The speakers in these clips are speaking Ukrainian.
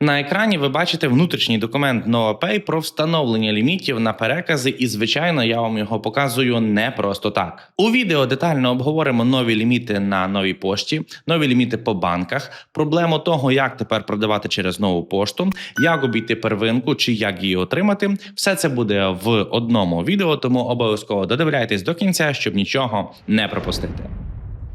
На екрані ви бачите внутрішній документ NovaPay про встановлення лімітів на перекази, і звичайно, я вам його показую не просто так. У відео детально обговоримо нові ліміти на новій пошті, нові ліміти по банках, проблему того, як тепер продавати через нову пошту, як обійти первинку чи як її отримати. Все це буде в одному відео, тому обов'язково додивляйтесь до кінця, щоб нічого не пропустити.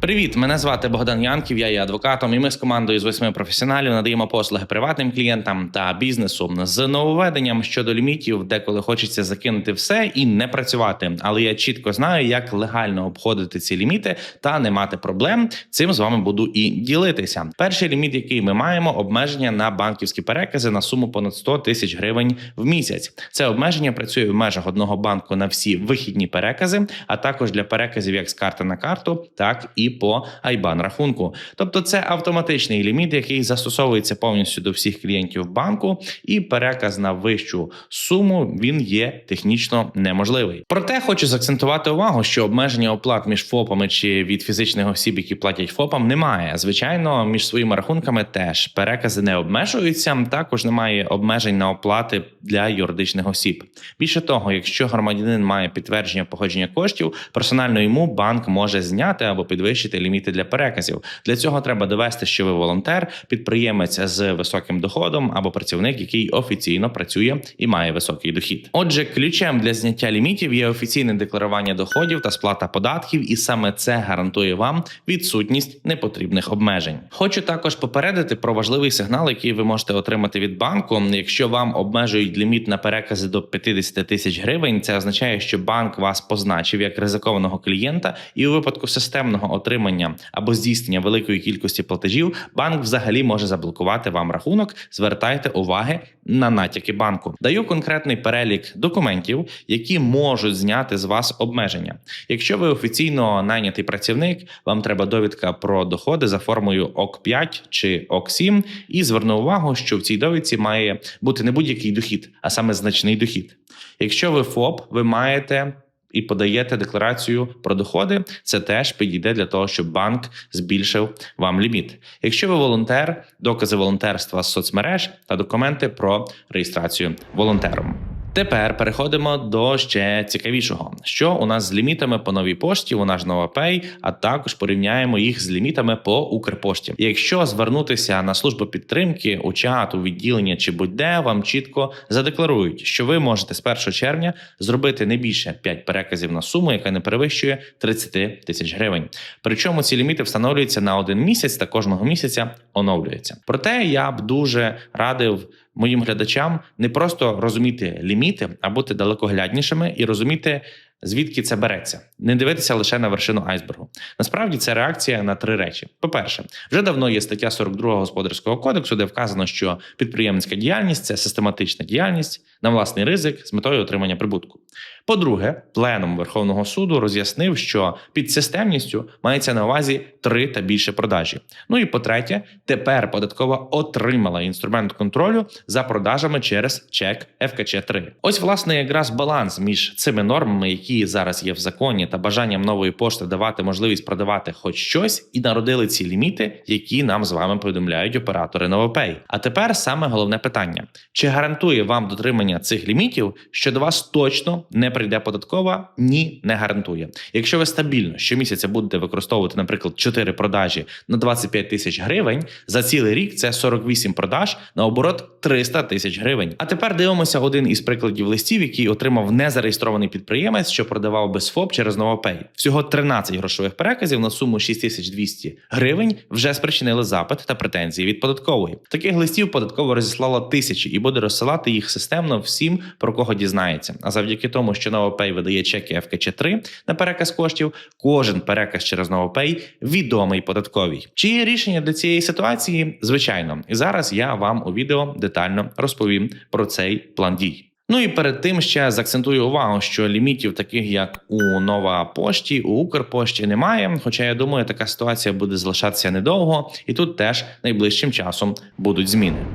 Привіт, мене звати Богдан Янків. Я є адвокатом, і ми з командою з восьми професіоналів надаємо послуги приватним клієнтам та бізнесу з нововведенням щодо лімітів, деколи хочеться закинути все і не працювати. Але я чітко знаю, як легально обходити ці ліміти та не мати проблем. Цим з вами буду і ділитися. Перший ліміт, який ми маємо, обмеження на банківські перекази на суму понад 100 тисяч гривень в місяць. Це обмеження працює в межах одного банку на всі вихідні перекази, а також для переказів як з карти на карту, так і по IBAN рахунку. Тобто, це автоматичний ліміт, який застосовується повністю до всіх клієнтів банку, і переказ на вищу суму він є технічно неможливий. Проте хочу заакцентувати увагу, що обмеження оплат між ФОПами чи від фізичних осіб, які платять ФОПам, немає. Звичайно, між своїми рахунками теж перекази не обмежуються. Також немає обмежень на оплати для юридичних осіб. Більше того, якщо громадянин має підтвердження походження коштів, персонально йому банк може зняти або підвищити ліміти для переказів. Для цього треба довести, що ви волонтер, підприємець з високим доходом або працівник, який офіційно працює і має високий дохід. Отже, ключем для зняття лімітів є офіційне декларування доходів та сплата податків, і саме це гарантує вам відсутність непотрібних обмежень. Хочу також попередити про важливий сигнал, який ви можете отримати від банку. Якщо вам обмежують ліміт на перекази до 50 тисяч гривень, це означає, що банк вас позначив як ризикованого клієнта, і у випадку системного отримання або здійснення великої кількості платежів, банк взагалі може заблокувати вам рахунок. Звертайте уваги на натяки банку. Даю конкретний перелік документів, які можуть зняти з вас обмеження. Якщо ви офіційно найнятий працівник, вам треба довідка про доходи за формою ОК 5 чи ОК 7 і зверну увагу, що в цій довідці має бути не будь-який дохід, а саме значний дохід. Якщо ви ФОП, ви маєте і подаєте декларацію про доходи, це теж підійде для того, щоб банк збільшив вам ліміт. Якщо ви волонтер, докази волонтерства з соцмереж та документи про реєстрацію волонтером. Тепер переходимо до ще цікавішого, що у нас з лімітами по новій пошті, вона ж NovaPay, а також порівняємо їх з лімітами по Укрпошті. Якщо звернутися на службу підтримки у чат, у відділення чи будь-де, вам чітко задекларують, що ви можете з 1 червня зробити не більше 5 переказів на суму, яка не перевищує 30 тисяч гривень. Причому ці ліміти встановлюються на один місяць та кожного місяця оновлюються. Проте я б дуже радив моїм глядачам не просто розуміти ліміти, а бути далекогляднішими і розуміти. Звідки це береться, не дивитися лише на вершину айсбергу. Насправді це реакція на три речі: по-перше, вже давно є стаття 42 господарського кодексу, де вказано, що підприємницька діяльність це систематична діяльність на власний ризик з метою отримання прибутку. По-друге, пленум Верховного суду роз'яснив, що під системністю мається на увазі три та більше продажі. Ну і по-третє, тепер податкова отримала інструмент контролю за продажами через чек ФКЧ 3 Ось, власне, якраз баланс між цими нормами, які зараз є в законі, та бажанням нової пошти давати можливість продавати хоч щось, і народили ці ліміти, які нам з вами повідомляють оператори Новопей. А тепер саме головне питання: чи гарантує вам дотримання цих лімітів, що до вас точно не прийде податкова? Ні, не гарантує. Якщо ви стабільно щомісяця будете використовувати, наприклад, 4 продажі на 25 тисяч гривень, за цілий рік це 48 продаж на оборот 300 тисяч гривень. А тепер дивимося один із прикладів листів, який отримав незареєстрований підприємець, що продавав без ФОП через Новопей. Всього 13 грошових переказів на суму 6200 гривень вже спричинили запит та претензії від податкової. Таких листів податково розіслала тисячі і буде розсилати їх системно всім, про кого дізнається. А завдяки тому, що Новопей видає чеки ФКЧ 3 на переказ коштів, кожен переказ через Новопей відомий податковій. Чи є рішення для цієї ситуації? Звичайно, і зараз я вам у відео детально розповім про цей план дій. Ну і перед тим ще заакцентую увагу, що лімітів, таких як у нова пошті, у Укрпошті немає. Хоча я думаю, така ситуація буде залишатися недовго, і тут теж найближчим часом будуть зміни.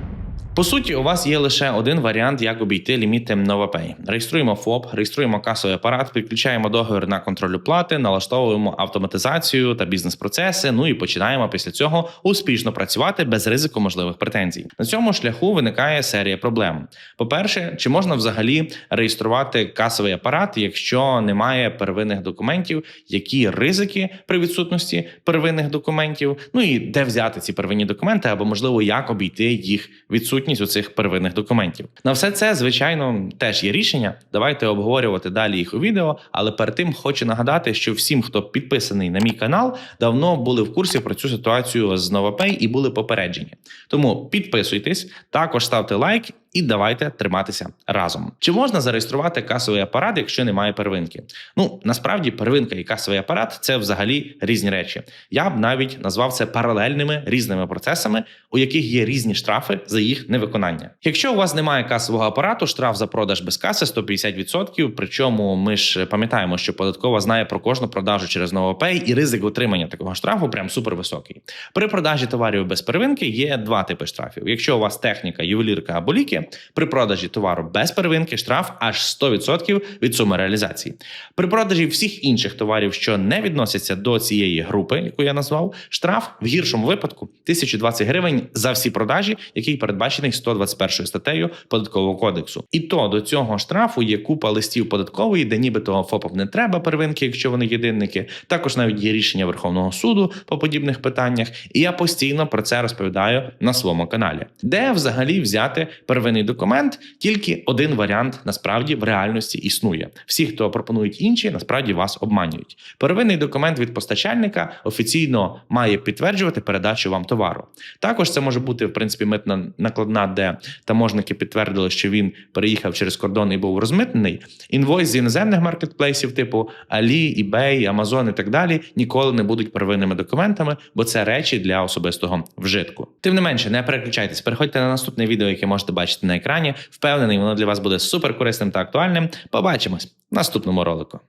По суті, у вас є лише один варіант, як обійти ліміти NovaPay. Реєструємо ФОП, реєструємо касовий апарат, підключаємо договір на контроль оплати, налаштовуємо автоматизацію та бізнес-процеси. Ну і починаємо після цього успішно працювати без ризику можливих претензій. На цьому шляху виникає серія проблем. По-перше, чи можна взагалі реєструвати касовий апарат, якщо немає первинних документів, які ризики при відсутності первинних документів? Ну і де взяти ці первинні документи, або можливо як обійти їх відсутність у цих первинних документів? На все це, звичайно, теж є рішення. Давайте обговорювати далі їх у відео. Але перед тим хочу нагадати, що всім, хто підписаний на мій канал, давно були в курсі про цю ситуацію з Новопей і були попереджені. Тому підписуйтесь, також ставте лайк і давайте триматися разом. Чи можна зареєструвати касовий апарат, якщо немає первинки? Ну насправді первинка і касовий апарат це взагалі різні речі. Я б навіть назвав це паралельними різними процесами, у яких є різні штрафи за їх невиконання. Якщо у вас немає касового апарату, штраф за продаж без каси 150%, Причому ми ж пам'ятаємо, що податкова знає про кожну продажу через NovoPay, і ризик отримання такого штрафу прям супер високий. При продажі товарів без первинки є два типи штрафів. Якщо у вас техніка, ювелірка або ліки, при продажі товару без первинки штраф аж 100% від суми реалізації. При продажі всіх інших товарів, що не відносяться до цієї групи, яку я назвав, штраф в гіршому випадку 1020 гривень за всі продажі, який передбачений 121 статтею податкового кодексу. І то до цього штрафу є купа листів податкової, де нібито ФОПам не треба первинки, якщо вони єдинники. Також навіть є рішення Верховного суду по подібних питаннях. І я постійно про це розповідаю на своєму каналі, де взагалі взяти первинний документ. Тільки один варіант насправді в реальності існує. Всі, хто пропонують інші, насправді вас обманюють. Первинний документ від постачальника офіційно має підтверджувати передачу вам товару. Також це може бути в принципі митна накладна, де таможники підтвердили, що він переїхав через кордон і був розмитнений. Інвойс з іноземних маркетплейсів, типу Ali, eBay, Amazon і так далі, ніколи не будуть первинними документами, бо це речі для особистого вжитку. Тим не менше, не переключайтесь, переходьте на наступне відео, яке можете бачити на екрані. Впевнений, воно для вас буде супер корисним та актуальним. Побачимось в наступному ролику.